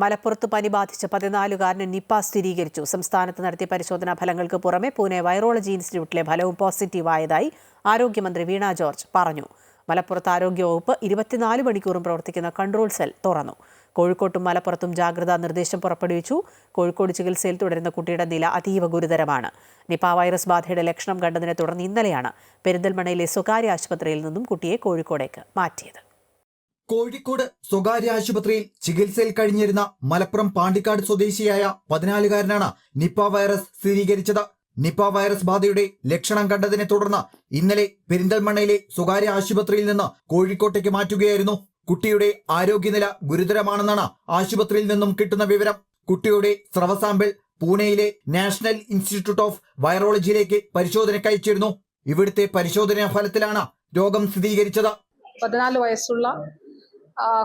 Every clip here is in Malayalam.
മലപ്പുറത്ത് പനി ബാധിച്ച പതിനാലുകാരന് നിപ്പ സ്ഥിരീകരിച്ചു. സംസ്ഥാനത്ത് നടത്തിയ പരിശോധനാ ഫലങ്ങൾക്ക് പുറമെ പൂനെ വൈറോളജി ഇൻസ്റ്റിറ്റ്യൂട്ടിലെ ഫലവും പോസിറ്റീവായതായി ആരോഗ്യമന്ത്രി വീണ ജോർജ് പറഞ്ഞു. മലപ്പുറത്ത് ആരോഗ്യവകുപ്പ് ഇരുപത്തിനാല് മണിക്കൂറും പ്രവർത്തിക്കുന്ന കൺട്രോൾ സെൽ തുറന്നു. കോഴിക്കോട്ടും മലപ്പുറത്തും ജാഗ്രതാ നിർദ്ദേശം പുറപ്പെടുവിച്ചു. കോഴിക്കോട് ചികിത്സയിൽ തുടരുന്ന കുട്ടിയുടെ നില അതീവ ഗുരുതരമാണ്. നിപ വൈറസ് ബാധയുടെ ലക്ഷണം കണ്ടതിനെ തുടർന്ന് ഇന്നലെയാണ് പെരിന്തൽമണയിലെ സ്വകാര്യ ആശുപത്രിയിൽ നിന്നും കുട്ടിയെ കോഴിക്കോടേക്ക് മാറ്റിയത്. കോഴിക്കോട് സ്വകാര്യ ആശുപത്രിയിൽ ചികിത്സയിൽ കഴിഞ്ഞിരുന്ന മലപ്പുറം പാണ്ടിക്കാട് സ്വദേശിയായ പതിനാലുകാരനാണ് നിപ്പ വൈറസ് സ്ഥിരീകരിച്ചത്. നിപ്പ വൈറസ് ബാധയുടെ ലക്ഷണം കണ്ടതിനെ തുടർന്ന് ഇന്നലെ പെരിന്തൽമണ്ണയിലെ സ്വകാര്യ ആശുപത്രിയിൽ നിന്ന് കോഴിക്കോട്ടേക്ക് മാറ്റുകയായിരുന്നു. കുട്ടിയുടെ ആരോഗ്യനില ഗുരുതരമാണെന്നാണ് ആശുപത്രിയിൽ നിന്നും കിട്ടുന്ന വിവരം. കുട്ടിയുടെ സ്രവ സാമ്പിൾ പൂനെയിലെ നാഷണൽ ഇൻസ്റ്റിറ്റ്യൂട്ട് ഓഫ് വൈറോളജിയിലേക്ക് പരിശോധനയ്ക്ക് അയച്ചിരുന്നു. ഇവിടുത്തെ പരിശോധനാ ഫലത്തിലാണ് രോഗം സ്ഥിരീകരിച്ചത്. പതിനാല് വയസ്സുള്ള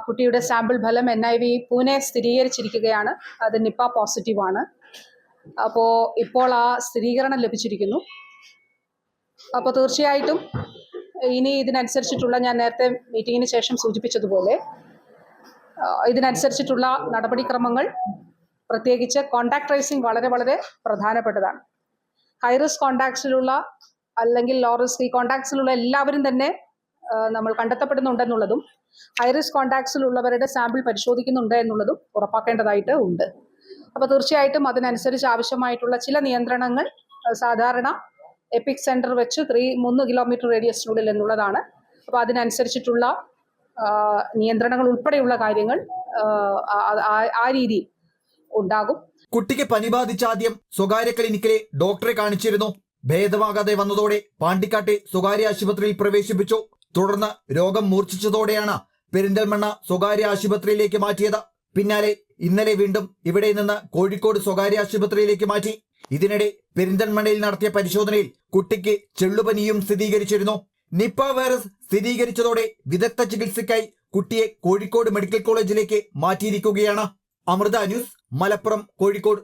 കുട്ടിയുടെ സാമ്പിൾ ഫലം എൻ ഐ വി പൂനെ സ്ഥിരീകരിച്ചിരിക്കുകയാണ്. അത് നിപ്പ പോസിറ്റീവ് ആണ്. അപ്പോൾ ഇപ്പോൾ ആ സ്ഥിരീകരണം ലഭിച്ചിരിക്കുന്നു. അപ്പോൾ തീർച്ചയായിട്ടും ഇനി ഇതിനനുസരിച്ചിട്ടുള്ള ഞാൻ നേരത്തെ മീറ്റിങ്ങിന് ശേഷം സൂചിപ്പിച്ചതുപോലെ ഇതിനനുസരിച്ചിട്ടുള്ള നടപടിക്രമങ്ങൾ പ്രത്യേകിച്ച് കോണ്ടാക്ട് ട്രേസിംഗ് വളരെ വളരെ പ്രധാനപ്പെട്ടതാണ്. ഹൈറിസ്ക് കോണ്ടാക്ട്സിലുള്ള അല്ലെങ്കിൽ ലോ റിസ്ക് ഈ കോണ്ടാക്ട്സിലുള്ള എല്ലാവരും തന്നെ നമ്മൾ കണ്ടെത്തപ്പെടുന്നുണ്ടെന്നുള്ളതും ഹൈറിസ്ക് കോൺടാക്ട്സിലുള്ളവരുടെ സാമ്പിൾ പരിശോധിക്കുന്നുണ്ട് എന്നുള്ളതും ഉറപ്പാക്കേണ്ടതായിട്ട് ഉണ്ട്. അപ്പോൾ തീർച്ചയായിട്ടും അതിനനുസരിച്ച് ആവശ്യമായിട്ടുള്ള ചില നിയന്ത്രണങ്ങൾ സാധാരണ എപ്പിക് സെന്റർ വെച്ച് ത്രീ മൂന്ന് കിലോമീറ്റർ റേഡിയസിനുള്ളിൽ എന്നുള്ളതാണ്. അപ്പോൾ അതിനനുസരിച്ചിട്ടുള്ള നിയന്ത്രണങ്ങൾ ഉൾപ്പെടെയുള്ള കാര്യങ്ങൾ ആ, രീതിയിൽ ഉണ്ടാകും. കുട്ടിക്ക് പനി ബാധിച്ച ആദ്യം സ്വകാര്യ ക്ലിനിക്കിലെ ഡോക്ടറെ കാണിച്ചിരുന്നു. ഭേദമാകാതെ വന്നതോടെ പാണ്ടിക്കാട്ടെ സ്വകാര്യ ആശുപത്രിയിൽ പ്രവേശിപ്പിച്ചു. തുടർന്ന് രോഗം മൂർച്ഛിച്ചതോടെയാണ് പെരിന്തൽമണ്ണ സ്വകാര്യ ആശുപത്രിയിലേക്ക് മാറ്റിയത്. പിന്നാലെ ഇന്നലെ വീണ്ടും ഇവിടെ നിന്ന് കോഴിക്കോട് സ്വകാര്യ ആശുപത്രിയിലേക്ക് മാറ്റി. ഇതിനിടെ പെരിന്തൽമണ്ണയിൽ നടത്തിയ പരിശോധനയിൽ കുട്ടിക്ക് ചെള്ളുപനിയും സ്ഥിരീകരിച്ചിരുന്നു. നിപ്പ വൈറസ് സ്ഥിരീകരിച്ചതോടെ വിദഗ്ധ ചികിത്സയ്ക്കായി കുട്ടിയെ കോഴിക്കോട് മെഡിക്കൽ കോളേജിലേക്ക് മാറ്റിയിരിക്കുകയാണ്. അമൃത ന്യൂസ് മലപ്പുറം കോഴിക്കോട്.